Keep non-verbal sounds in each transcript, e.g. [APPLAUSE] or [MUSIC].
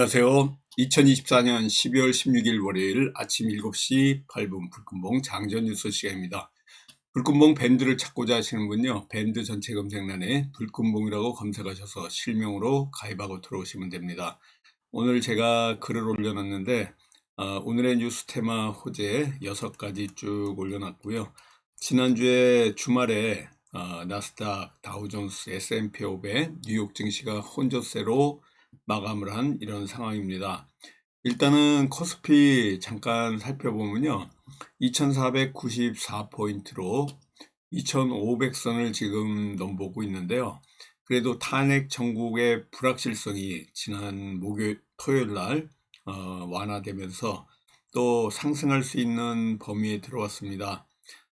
안녕하세요. 2024년 12월 16일 월요일 아침 7시 8분 불금봉 장전 뉴스 시간입니다. 불금봉 밴드를 찾고자 하시는 분요. 밴드 전체 검색란에 불금봉이라고 검색하셔서 실명으로 가입하고 들어오시면 됩니다. 오늘 제가 글을 올려놨는데 어, 오늘의 뉴스 테마 호재 6가지 쭉 올려놨고요. 지난주에 주말에 어, 나스닥, 다우존스, S&P 500, 뉴욕 증시가 혼조세로 마감을 한 이런 상황입니다. 일단은 코스피 잠깐 살펴보면요. 2494포인트로 2500선을 지금 넘보고 있는데요. 그래도 탄핵 전국의 불확실성이 지난 목요일, 토요일 날 어, 완화되면서 또 상승할 수 있는 범위에 들어왔습니다.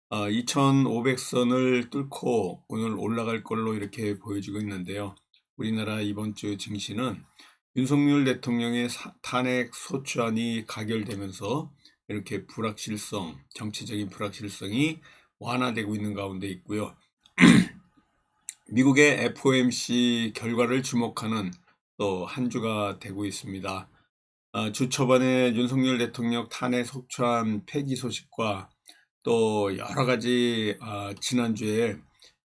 어, 2500선을 뚫고 오늘 올라갈 걸로 이렇게 보여지고 있는데요. 우리나라 이번 주 증시는 윤석열 대통령의 탄핵 소추안이 가결되면서 이렇게 불확실성, 정치적인 불확실성이 완화되고 있는 가운데 있고요. [CLEARS THROAT] 미국의 FOMC 결과를 주목하는 또 한 주가 되고 있습니다. 아, 주 초반에 윤석열 대통령 탄핵 소추안 폐기 소식과 또 여러 가지 아, 지난주에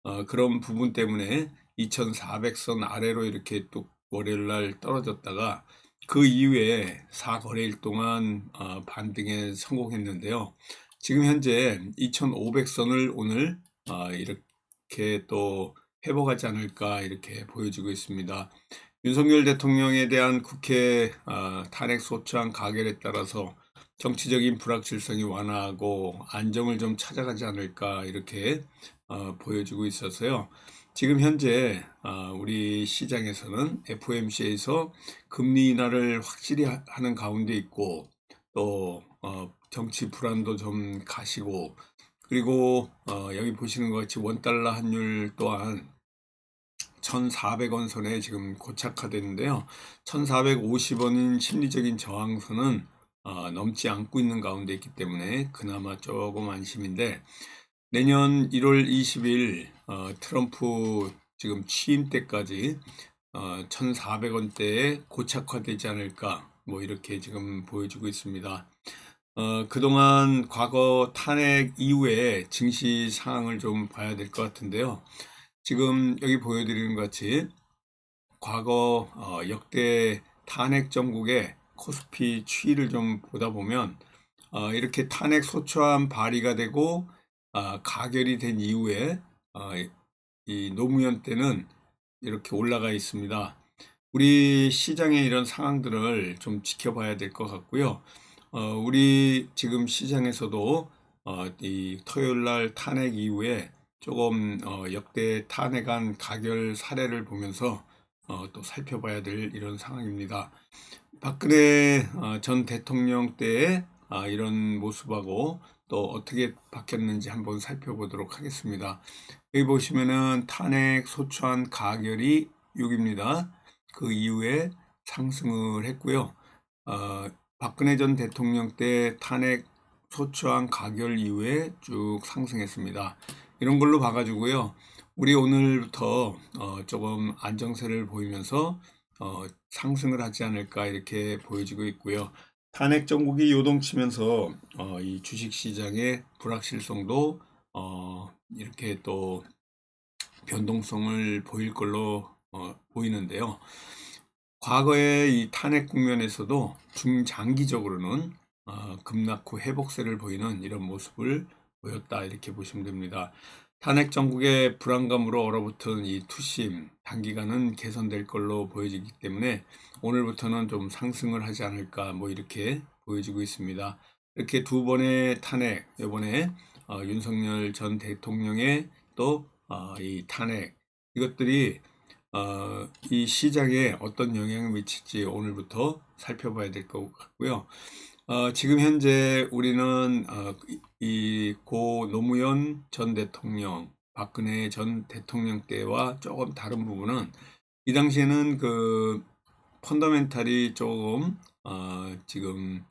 어, 그런 부분 때문에 2,400선 아래로 이렇게 또 월요일 날 떨어졌다가 그 이후에 4거래일 동안 어, 반등에 성공했는데요. 지금 현재 2,500선을 오늘 어, 이렇게 또 회복하지 않을까 이렇게 보여지고 있습니다. 윤석열 대통령에 대한 국회 어, 탄핵 소추안 가결에 따라서 정치적인 불확실성이 완화하고 안정을 좀 찾아가지 않을까 이렇게 보여지고 있어서요. 지금 현재 어, 우리 시장에서는 FOMC에서 금리 인하를 확실히 하는 가운데 있고 또 어, 정치 불안도 좀 가시고 그리고 어, 여기 보시는 것 같이 원달러 환율 또한 1,400원 선에 지금 고착화되는데요. 1,450원인 심리적인 저항선은 넘지 않고 있는 가운데 있기 때문에 그나마 조금 안심인데 내년 1월 20일 어, 트럼프 지금 취임 때까지 어, 1,400원대에 고착화되지 않을까 뭐 이렇게 지금 보여주고 있습니다. 어, 그동안 과거 탄핵 이후에 증시 상황을 좀 봐야 될 것 같은데요. 지금 여기 보여드리는 것 같이 과거 어, 역대 탄핵 정국의 코스피 추이를 좀 보다 보면 어, 이렇게 탄핵 소추안 발의가 되고 아, 가결이 된 이후에 아, 이 노무현 때는 이렇게 올라가 있습니다. 우리 시장의 이런 상황들을 좀 지켜봐야 될 것 같고요. 어, 우리 지금 시장에서도 어, 이 토요일 날 탄핵 이후에 조금 어, 역대 탄핵안 가결 사례를 보면서 어, 또 살펴봐야 될 이런 상황입니다. 박근혜 어, 전 대통령 때의 아, 이런 모습하고 또 어떻게 바뀌었는지 한번 살펴보도록 하겠습니다. 여기 보시면은 탄핵 소추안 가결이 6입니다. 그 이후에 상승을 했고요. 어, 박근혜 전 대통령 때 탄핵 소추안 가결 이후에 쭉 상승했습니다. 이런 걸로 봐가지고요. 우리 오늘부터 어, 조금 안정세를 보이면서 어, 상승을 하지 않을까 이렇게 보여지고 있고요. 탄핵 정국이 요동치면서 어, 이 주식 시장의 불확실성도 어, 이렇게 또 변동성을 보일 걸로 어, 보이는데요. 과거의 이 탄핵 국면에서도 중장기적으로는 어, 급락 후 회복세를 보이는 이런 모습을 보였다 이렇게 보시면 됩니다. 탄핵 정국의 불안감으로 얼어붙은 이 투심 단기간은 개선될 걸로 보여지기 때문에 오늘부터는 좀 상승을 하지 않을까 뭐 이렇게 보여지고 있습니다. 이렇게 두 번의 탄핵 이번에 어, 윤석열 전 대통령의 또이 어, 탄핵 이것들이 어, 이 시장에 어떤 영향을 미칠지 오늘부터 살펴봐야 될 것 같고요. 어, 지금 현재 우리는 어, 이고 노무현 전 대통령, 박근혜 전 대통령 때와 조금 다른 부분은 이 당시에는 그 펀더멘탈이 조금 어, 지금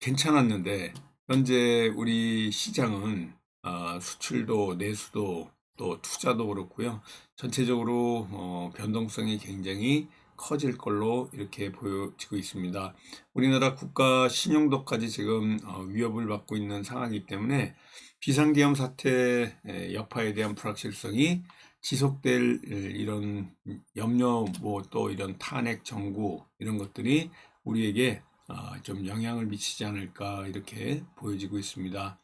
괜찮았는데 현재 우리 시장은 어, 수출도 내수도 또 투자도 그렇고요. 전체적으로 어, 변동성이 굉장히 커질 걸로 이렇게 보여지고 있습니다. 우리나라 국가 신용도까지 지금 어, 위협을 받고 있는 상황이기 때문에 비상계엄 사태 의 여파에 대한 불확실성이 지속될 이런 염려 뭐 또 이런 탄핵 정구 이런 것들이 우리에게 아, 좀 영향을 미치지 않을까 이렇게 보여지고 있습니다.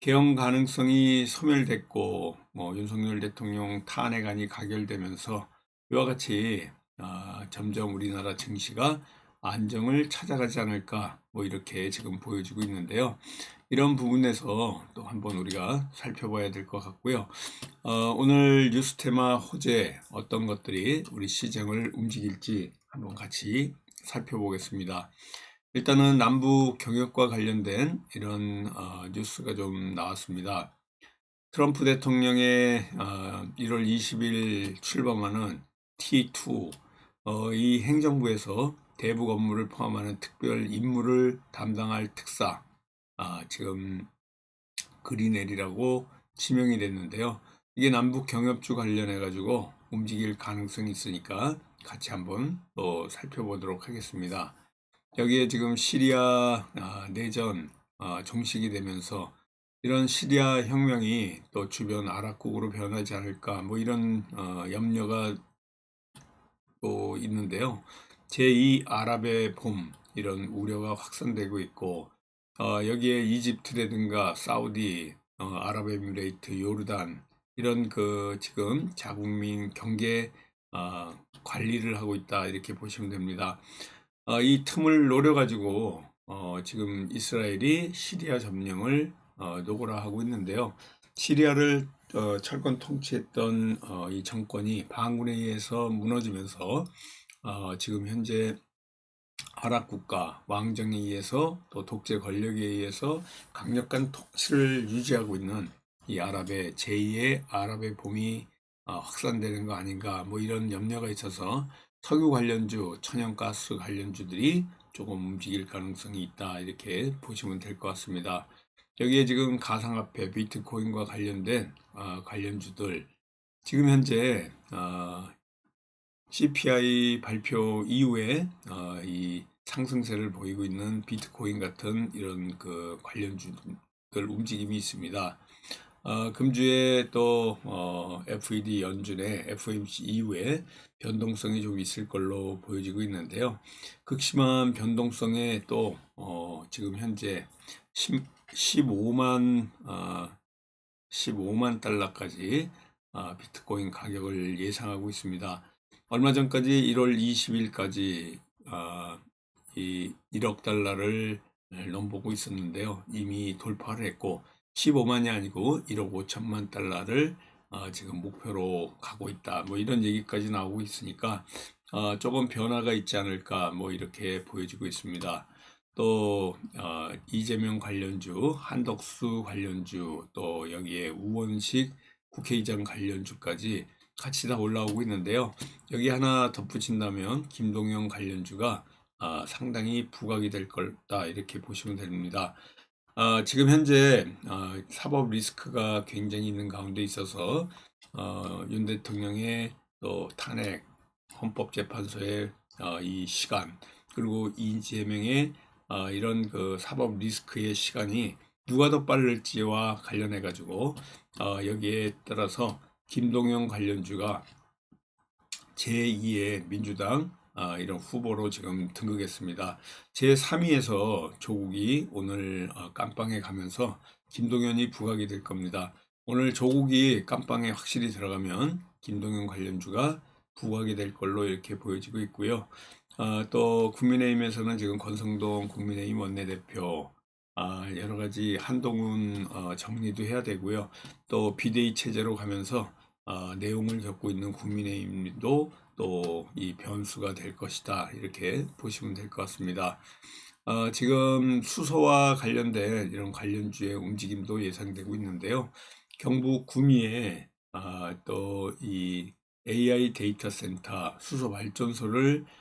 개헌 가능성이 소멸됐고 뭐 윤석열 대통령 탄핵안이 가결되면서 이와 같이 아, 점점 우리나라 증시가 안정을 찾아가지 않을까 뭐 이렇게 지금 보여지고 있는데요. 이런 부분에서 또 한번 우리가 살펴봐야 될 것 같고요. 어, 오늘 뉴스 테마 호재 어떤 것들이 우리 시장을 움직일지 한번 같이 살펴보겠습니다. 일단은 남북 경협과 관련된 이런 어, 뉴스가 좀 나왔습니다. 트럼프 대통령의 어, 1월 20일 출범하는 T2 어, 이 행정부에서 대북 업무를 포함하는 특별 임무를 담당할 특사 아, 지금 그리넬이라고 지명이 됐는데요. 이게 남북 경협주 관련해 가지고 움직일 가능성이 있으니까 같이 한번 또 살펴보도록 하겠습니다. 여기에 지금 시리아 아, 내전 아, 종식이 되면서 이런 시리아 혁명이 또 주변 아랍국으로 변하지 않을까 뭐 이런 어, 염려가 또 있는데요. 제2 아랍의 봄 이런 우려가 확산되고 있고 어, 여기에 이집트라든가 사우디, 어, 아랍에미레이트, 요르단 이런 그 지금 자국민 경계 어, 관리를 하고 있다 이렇게 보시면 됩니다. 어, 이 틈을 노려가지고 어, 지금 이스라엘이 시리아 점령을 어, 노고라 하고 있는데요. 시리아를 어, 철권 통치했던 어, 이 정권이 반군에 의해서 무너지면서 어, 지금 현재 아랍 국가 왕정에 의해서 또 독재 권력에 의해서 강력한 통치를 유지하고 있는 이 아랍의 제2의 아랍의 봄이 어, 확산되는 거 아닌가 뭐 이런 염려가 있어서 석유 관련주, 천연가스 관련주들이 조금 움직일 가능성이 있다 이렇게 보시면 될 것 같습니다. 여기에 지금 가상화폐, 비트코인과 관련된 어, 관련주들 지금 현재 어, CPI 발표 이후에 어, 이 상승세를 보이고 있는 비트코인 같은 이런 그 관련주들 움직임이 있습니다. 어, 금주에 또 어, FED 연준의 FOMC 이후에 변동성이 좀 있을 걸로 보여지고 있는데요. 극심한 변동성에 또 어, 지금 현재 10, 15만 어, 15만 달러까지 어, 비트코인 가격을 예상하고 있습니다. 얼마 전까지 1월 20일까지 어, 이 1억 달러를 넘보고 있었는데요. 이미 돌파를 했고 15만이 아니고 1억 5천만 달러를 어, 지금 목표로 가고 있다. 뭐 이런 얘기까지 나오고 있으니까 어, 조금 변화가 있지 않을까 뭐 이렇게 보여지고 있습니다. 또 어, 이재명 관련주, 한덕수 관련주, 또 여기에 우원식 국회의장 관련주까지 같이 다 올라오고 있는데요. 여기 하나 덧붙인다면 김동영 관련주가 어, 상당히 부각이 될 거다 이렇게 보시면 됩니다. 어, 지금 현재 어, 사법 리스크가 굉장히 있는 가운데 있어서 어, 윤 대통령의 또 탄핵 헌법재판소의 어, 이 시간 그리고 이재명의 어, 이런 그 사법 리스크의 시간이 누가 더 빠를지와 관련해 가지고 어, 여기에 따라서 김동영 관련주가 제2의 민주당 아, 이런 후보로 지금 등극했습니다. 제3위에서 조국이 오늘 어, 깜빵에 가면서 김동연이 부각이 될 겁니다. 오늘 조국이 깜빵에 확실히 들어가면 김동연 관련주가 부각이 될 걸로 이렇게 보여지고 있고요. 아, 또 국민의힘에서는 지금 권성동 국민의힘 원내대표 아, 여러 가지 한동훈 어, 정리도 해야 되고요. 또 비대위 체제로 가면서 어, 내용을 겪고 있는 국민의힘도 또 이 변수가 될 것이다. 이렇게 보시면 될 것 같습니다. 어, 지금 수소와 관련된 이런 관련주의 움직임도 예상되고 있는데요. 경북 구미에 아, 또이 AI 데이터 센터 수소 발전소를 아,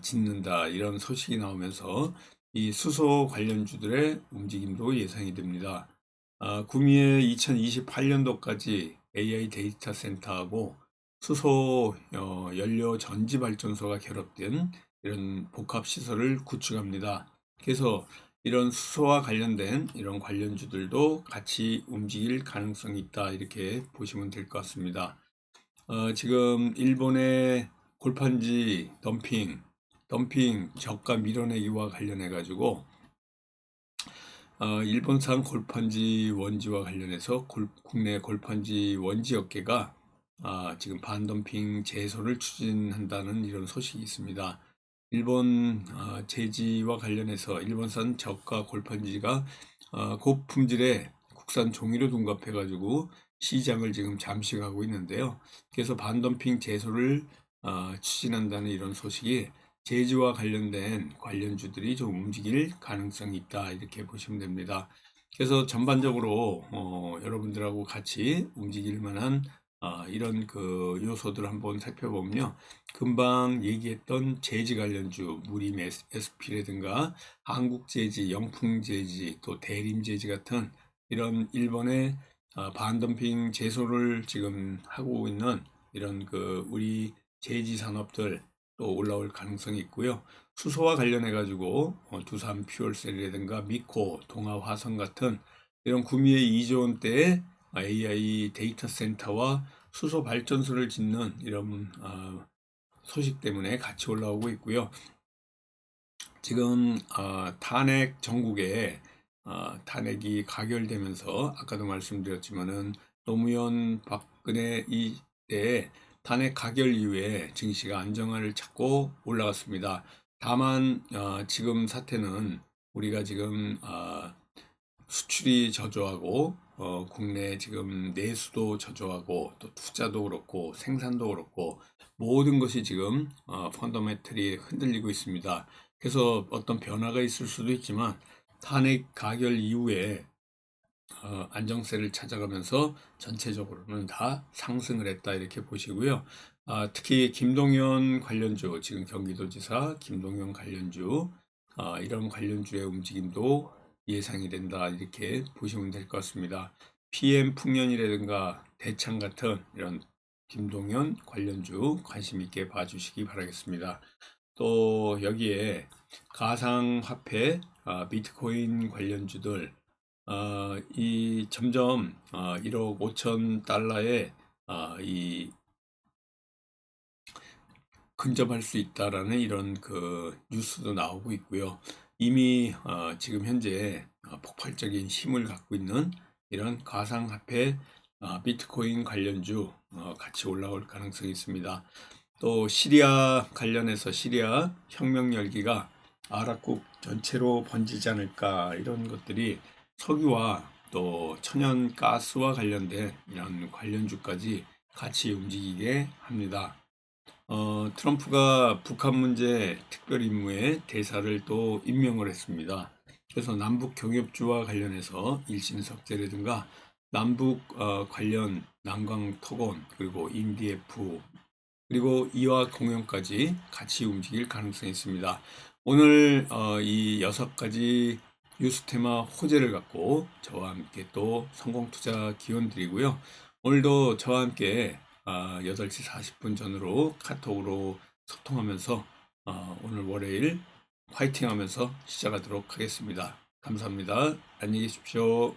짓는다 이런 소식이 나오면서 이 수소 관련주들의 움직임도 예상이 됩니다. 아, 구미에 2028년도까지 AI 데이터 센터하고 수소 어, 연료 전지 발전소가 결합된 이런 복합 시설을 구축합니다. 그래서 이런 수소와 관련된 이런 관련주들도 같이 움직일 가능성이 있다 이렇게 보시면 될 것 같습니다. 어, 지금 일본의 골판지 덤핑, 덤핑 저가 밀어내기와 관련해 가지고 어, 일본산 골판지 원지와 관련해서 골, 국내 골판지 원지 업계가 아, 지금 반덤핑 제소를 추진한다는 이런 소식이 있습니다. 일본 어, 제지와 관련해서 일본산 저가 골판지가 어, 고품질의 국산 종이로 둔갑해 가지고 시장을 지금 잠식하고 있는데요. 그래서 반덤핑 제소를 어, 추진한다는 이런 소식이 제지와 관련된 관련주들이 좀 움직일 가능성이 있다 이렇게 보시면 됩니다. 그래서 전반적으로 어, 여러분들하고 같이 움직일 만한 아, 이런 그 요소들을 한번 살펴보면요. 금방 얘기했던 재지 관련주, 무림 SP라든가 한국재지, 영풍재지, 또 대림재지 같은 이런 일본의 아, 반덤핑 제소를 지금 하고 있는 이런 그 우리 재지 산업들 또 올라올 가능성이 있고요. 수소와 관련해 가지고 어, 두산 퓨얼셀이라든가 미코, 동아화성 같은 이런 구미의 2조 원대의 AI 데이터 센터와 수소 발전소를 짓는 이런 어, 소식 때문에 같이 올라오고 있고요. 지금 어, 탄핵 전국에 어, 탄핵이 가결되면서 아까도 말씀드렸지만은 노무현 박근혜 이때 탄핵 가결 이후에 증시가 안정화를 찾고 올라갔습니다. 다만 어, 지금 사태는 우리가 지금 어, 수출이 저조하고 어, 국내 지금 내수도 저조하고 또 투자도 그렇고 생산도 그렇고 모든 것이 지금 어, 펀더멘털이 흔들리고 있습니다. 그래서 어떤 변화가 있을 수도 있지만 탄핵 가결 이후에 어, 안정세를 찾아가면서 전체적으로는 다 상승을 했다 이렇게 보시고요. 아, 특히 김동연 관련주 지금 경기도지사 김동연 관련주 아, 이런 관련주의 움직임도 예상이 된다 이렇게 보시면 될 것 같습니다. PM 풍년이라든가 대창 같은 이런 김동연 관련주 관심 있게 봐주시기 바라겠습니다. 또 여기에 가상화폐, 아, 비트코인 관련주들 어, 이 점점 어, 1억 5천 달러에 어, 이 근접할 수 있다라는 이런 그 뉴스도 나오고 있고요. 이미 어, 지금 현재 어, 폭발적인 힘을 갖고 있는 이런 가상화폐 어, 비트코인 관련주 어, 같이 올라올 가능성이 있습니다. 또 시리아 관련해서 시리아 혁명 열기가 아랍국 전체로 번지지 않을까 이런 것들이 석유와 또 천연 가스와 관련된 이런 관련주까지 같이 움직이게 합니다. 어, 트럼프가 북한 문제 특별 임무에 대사를 또 임명을 했습니다. 그래서 남북 경협주와 관련해서 일신석재라든가 남북 어, 관련 난강 토건 그리고 인디에프 그리고 이와 공연까지 같이 움직일 가능성이 있습니다. 오늘 어, 이 여섯 가지 뉴스 테마 호재를 갖고 저와 함께 또 성공 투자 기원 드리고요. 오늘도 저와 함께 8시 아, 40분 전으로 카톡으로 소통하면서 어, 오늘 월요일 화이팅 하면서 시작하도록 하겠습니다. 감사합니다. 안녕히 계십시오.